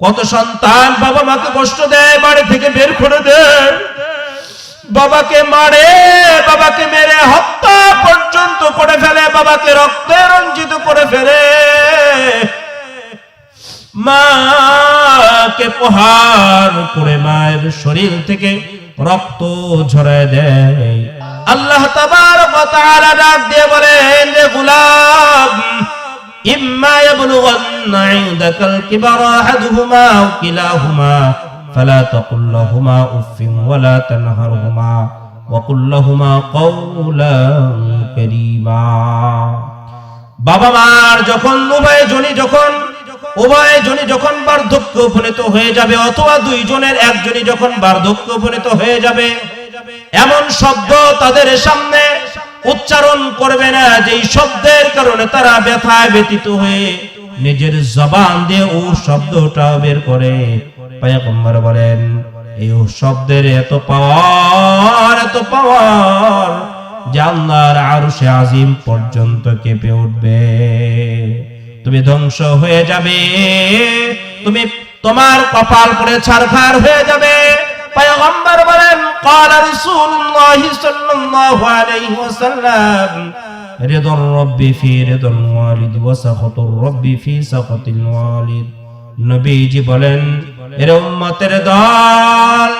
কত সন্তান বাবা মাকে কষ্ট দেয়, বাড়ি থেকে বের করে দেয়। বাবাকে মারে, বাবাকে মেরে, হত্যা পর্যন্ত করে ফেলে, বাবাকে রক্তে রঞ্জিত করে ফেলে। মাকে প্রহার করে মায়ের শরীর থেকে রক্ত ঝরায় দেয়। আল্লাহ তাআলা ডাক দিয়ে বলেন যে গোলাম ইম্মা ইয়াবলুগান্না ইনদাকাল কিবারা আহাদুহুমা আও কিলাহুমা, ফালা তাকুল লাহুমা উফিন ওয়ালা তানহারহুমা ওয়াকুল লাহুমা কওলান কারীমা। বাবা মার যখন, উভয় জনই যখন, উভয় জনই যখন বার্ধক্য উপনীত হয়ে যাবে, অথবা দুইজনের একজনই যখন বার্ধক্য উপনীত হয়ে যাবে, এমন শব্দ তাদের সামনে উচ্চারণ করবে না, যেই শব্দের কারণে তারা ব্যথায় ব্যতীত হয়ে নিজের জবান দিয়ে ও শব্দটা বের করে। পায়গম্বর বলেন, এই শব্দের এত পাওয়ার এত পাওয়ার যে আল্লাহর আরশে আজিম পর্যন্ত কেঁপে উঠবে। তুমি ধ্বংস হয়ে যাবে, তুমি তোমার কপাল পরে ছারখার হয়ে যাবে। قال رسول الله صلى الله عليه وسلم رضا الرب في رضا الوالد وسخط الرب في سخط الوالد নবীজি বলেন এর উম্মতের দল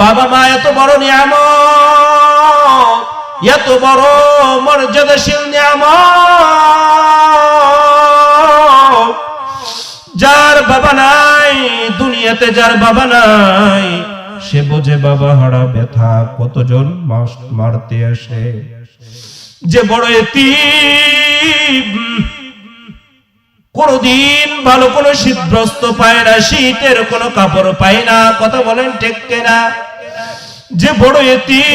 বাবা মা এত বড় নিয়ামত এত বড় মর্যাদাশীল নিয়ামত যার বাবা নাই দুনিয়াতে যার বাবা নাই সে বোঝে বাবা হারা ব্যথা, কতজন মাস মারতে আসে। যে বড় এতিম, কোনদিন ভালো কোনো শীতগ্রস্ত পায় না, শীতের কোনো কাপড় পায় না, কথা বলেন ঠিক না যে বড় এতিম,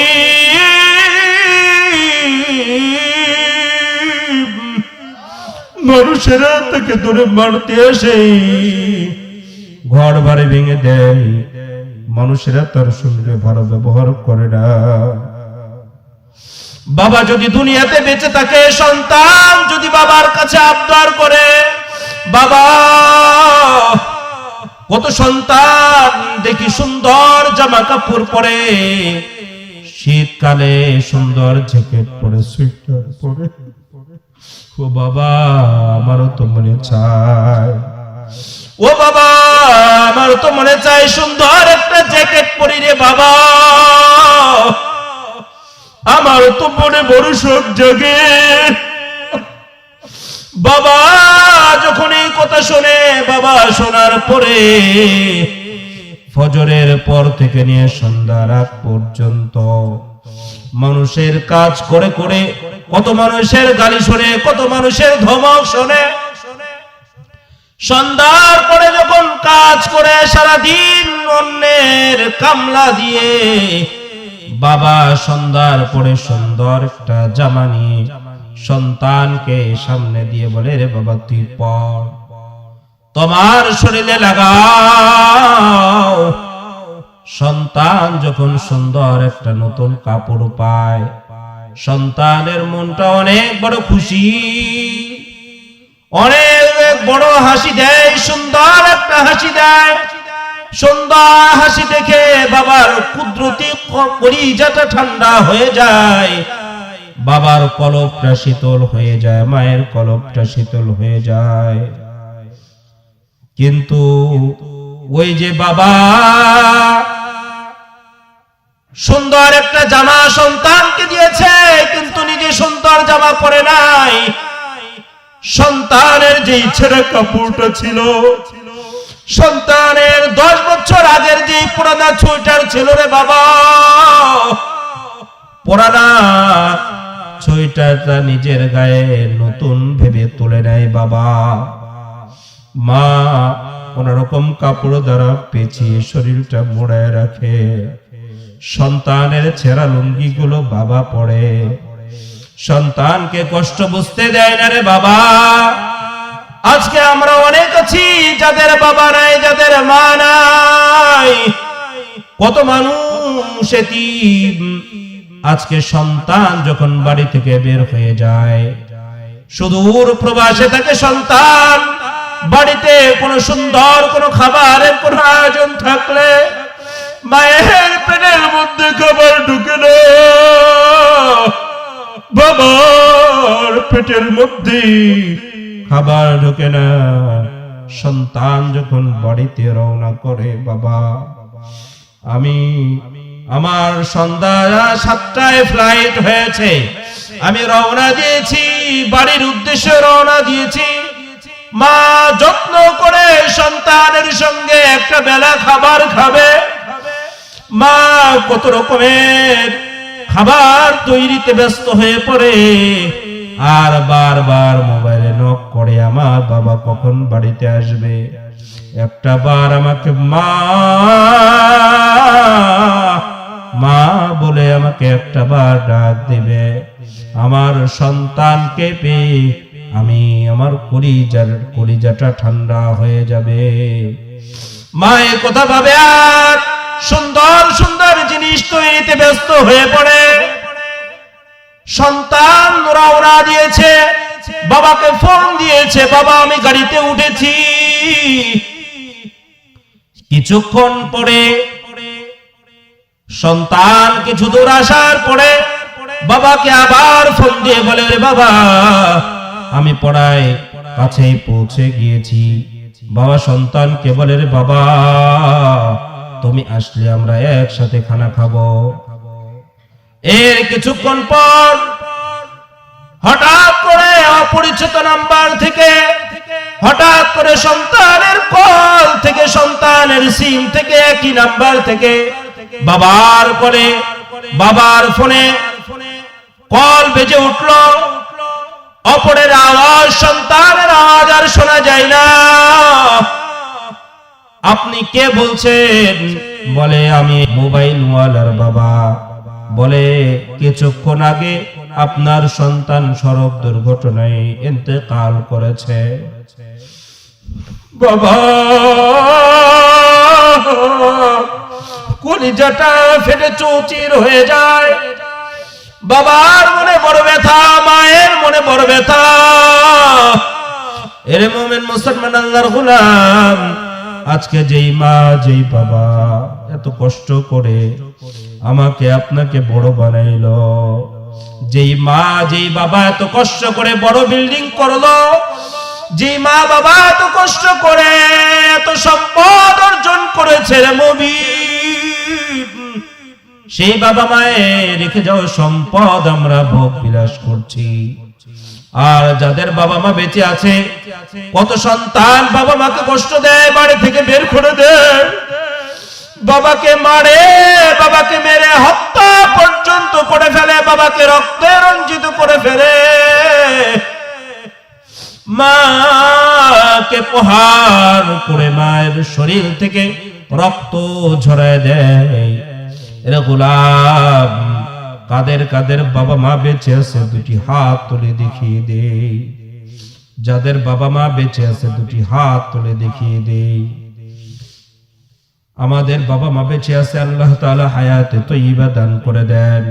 মানুষেরা তাকে দূরে মারতে আসে। ঘর বাড়ি ভেঙে দেয়। মানুষেরা তার সঙ্গে ভালো ব্যবহার করে না। বাবা যদি দুনিয়াতে বেঁচে থাকে, সন্তান যদি বাবার কাছে আবদার করে, বাবা, কত সন্তান, দেখি সুন্দর জামা কাপড় পরে, শীতকালে সুন্দর জ্যাকেট পরে সুইটার পরে। ও বাবা, আমারও তো মনে চায়। ও বাবা, আমার তো মনে চায় সুন্দর একটা জ্যাকেট পরি রে বাবা। আমার তো মনে বড় শোক জাগে। বাবা, যখন এই কথা শোনে, বাবা শোনার পরে ফজরের পর থেকে নিয়ে সন্ধ্যা রাত পর্যন্ত মানুষের কাজ করে করে, কত মানুষের গালি শোনে, কত মানুষের ধমক শোনে সন্ধ্যার পরে যখন কাজ করে সারাদিন অন্যের কামলা দিয়ে, বাবা সন্ধ্যার পরে সুন্দর একটা জামা নিয়ে সন্তানকে সামনে দিয়ে বলে, রে বাবা, তুই পর তোমার শরীরে লাগাও। সন্তান যখন সুন্দর একটা নতুন কাপড় পায়, সন্তানের মনটা অনেক বড় খুশি। অনেক বড় হাসি দেয়, সুন্দর একটা হাসি দেয়। সুন্দর হাসি দেখে বাবার কুদরতি কলিজাটা ঠান্ডা হয়ে যায়। বাবার কলবটা শীতল হয়ে যায়, মায়ের কলবটা শীতল হয়ে যায়। কিন্তু ওই যে বাবা, সুন্দর একটা জামা সন্তানকে দিয়েছে, কিন্তু নিজে সুন্দর জামা পরে নাই। সন্তানের যে ছেঁড়া কাপড়টা ছিল, সন্তানের দশ বছর আগের যে পুরানা ছুইটার ছিল রে বাবা, পুরানা ছুইটাটা নিজের গায়ে নতুন ভেবে তুলে নেয় বাবা। মা কোন রকম কাপড় দ্বারা পেঁচিয়ে শরীরটা মোড়ায় রাখে। সন্তানের ছেঁড়া লুঙ্গি গুলো বাবা পড়ে সন্তানকে কষ্ট বুঝতে দেয় না রে বাবা। আজকে আমরা অনেক আছি, যাদের বাবা নাই, যাদের মা নাই। কত মানুষ আজকে সন্তান যখন বাড়ি থেকে বের হয়ে যায়। সুদূর প্রবাসে থাকে সন্তান, বাড়িতে কোনো সুন্দর কোনো খাবারের কোনো আয়োজন থাকলে মায়ের পেটের মধ্যে খাবার ঢুকে না। বাবার পেটের মধ্যে খাবার ঢোকে না। সন্তান যখন বাড়িতে রওনা করে, বাবা, আমি, আমার সন্ধ্যা সাতটায় ফ্লাইট হয়েছে। আমি রওনা দিয়েছি, বাড়ির উদ্দেশ্যে রওনা দিয়েছি। মা যত্ন করে সন্তানের সঙ্গে একটা বেলা খাবার খাবে। মা কত রকমের খাবার তৈরিতে ব্যস্ত হয়ে পড়ে। আর বারবার মোবাইলে নক করে আমার বাবা কখন বাড়িতে আসবে? একটা বার আমাকে মা মা বলে আমাকে একটা বার ডাক দিবে। আমার সন্তানকে পেয়ে আমি আমার কলিজার, কলিজাটা ঠান্ডা হয়ে যাবে। মা মায়ের কথা ভাবে আর সুন্দর সুন্দর জিনিস তৈরিতে ব্যস্ত হয়ে পড়ে। সন্তান রওনা দিয়েছে, বাবাকে ফোন দিয়েছে, বাবা, আমি গাড়িতে উঠেছি। কিছুক্ষণ পরে সন্তান কিছু দূর আসার পরে বাবাকে আবার ফোন দিয়ে বলে "রে বাবা, আমি পড়ায় কাছেই পৌঁছে গিয়েছি। বাবা সন্তানকে বলে, রে বাবা তুমি আসলে আমরা একসাথে খানা খাব। এর কিছুক্ষণ পর হঠাৎ করে অপরিচিত নাম্বার থেকে, হঠাৎ করে সন্তানের কল থেকে, সন্তানের সিম থেকে, একই নাম্বার থেকে, বাবার করে বাবার ফোনে কল বেজে উঠল। অপরের আওয়াজ সন্তানের আওয়াজ আর শোনা যায় না। আপনি কে বলছেন? বলে, আমি মোবাইল ওয়ালার বাবা। বলে, কিছুক্ষণ আগে আপনার সন্তান সড়ক দুর্ঘটনায় ইন্তেকাল করেছে। বাবা! কলিজাটা ফেটে চৌচির হয়ে যায়। বাবার মনে বড় ব্যথা, মায়ের মনে বড় ব্যথা। এরে মোমেন মুসলমান আল্লাহর গোলাম আজকে যেই মা, যেই বাবা, এত কষ্ট করে আমাকে আপনাকে বড় বানাইলো। যেই মা, যেই বাবা এত কষ্ট করে বড় বিল্ডিং করল, যেই মা, বাবা এত কষ্ট করে এত সম্পদ অর্জন করেছে সেই বাবা মায়ের রেখে যাওয়া সম্পদ আমরা ভোগ বিলাস করছি। আর যাদের বাবা মা বেঁচে আছে, কত সন্তান বাবা মাকে কষ্ট দেয়, বাড়ি থেকে বের করে দেয়। বাবাকে মারে, বাবাকে মেরে, হত্যা পর্যন্ত করে ফেলে, বাবাকে রক্তে রঞ্জিত করে ফেলে। মাকে প্রহার করে মায়ের শরীর থেকে রক্ত ঝরায় দেয়। এরা গোলাম কাদের কাদের বাবা মা বেঁচে আছে দুটি হাত তুলে দেখিয়ে দে। যাদের বাবা মা বেঁচে আছে দুটি হাত তুলে দেখিয়ে দে। আমাদের বাবা মা বেঁচে আছে, আল্লাহ তাআলা হায়াতে তৈবা দান করে দেন।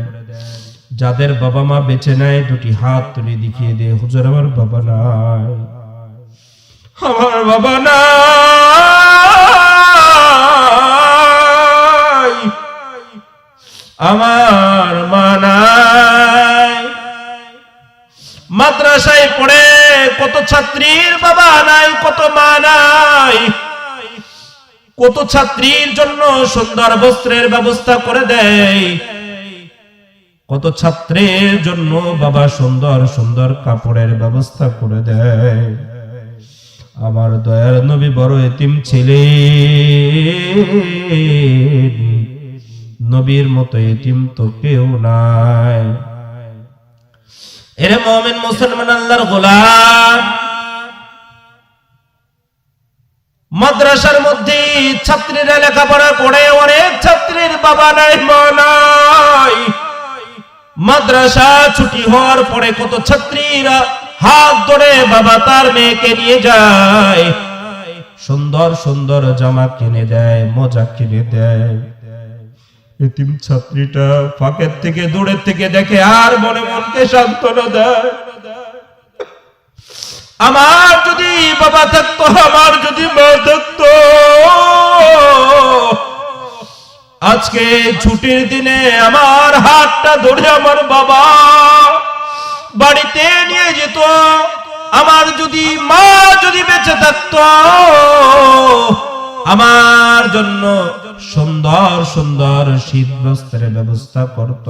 যাদের বাবা মা বেঁচে নেয় দুটি হাত তুলে দেখিয়ে দে, হুজুর আমার বাবা নাই। আমার বাবা নাই। ছাত্রীর বাবা নাই, কত মা নাই। কত ছাত্রীর জন্য সুন্দর বস্ত্রের ব্যবস্থা করে দেয়। কত ছাত্রের জন্য বাবা সুন্দর সুন্দর কাপড়ের ব্যবস্থা করে দেয়। আমার দয়ার নবী বড় এতিম ছেলে নবীর মতো এতিম তো কেউ নাই। এরে মমিন মুসলমান আল্লাহর গোলাম, মাদ্রাসার মধ্যে ছাত্রীরা লেখাপড়া করে, অনেক ছাত্রীর বাবা নাই, মা নাই। মাদ্রাসা ছুটি হওয়ার পরে কত ছাত্রীরা হাত ধরে বাবা তার মেয়েকে নিয়ে যায়, সুন্দর সুন্দর জামা কিনে দেয়, মজা কিনে দেয়। এতিম ছাত্রীটা ফাঁকের থেকে দূরের থেকে দেখে আর মনে মনকে সান্ত্বনা দেয়। আমার যদি বাবা থাকতো, আমার যদি মা থাকতো, আজকে ছুটির দিনে আমার হাতটা ধরে আমার বাবা বাড়িতে নিয়ে যেত। আমার যদি মা যদি বেঁচে থাকতো, আমার জন্য সুন্দর সুন্দর শীত বস্ত্রের ব্যবস্থা করত।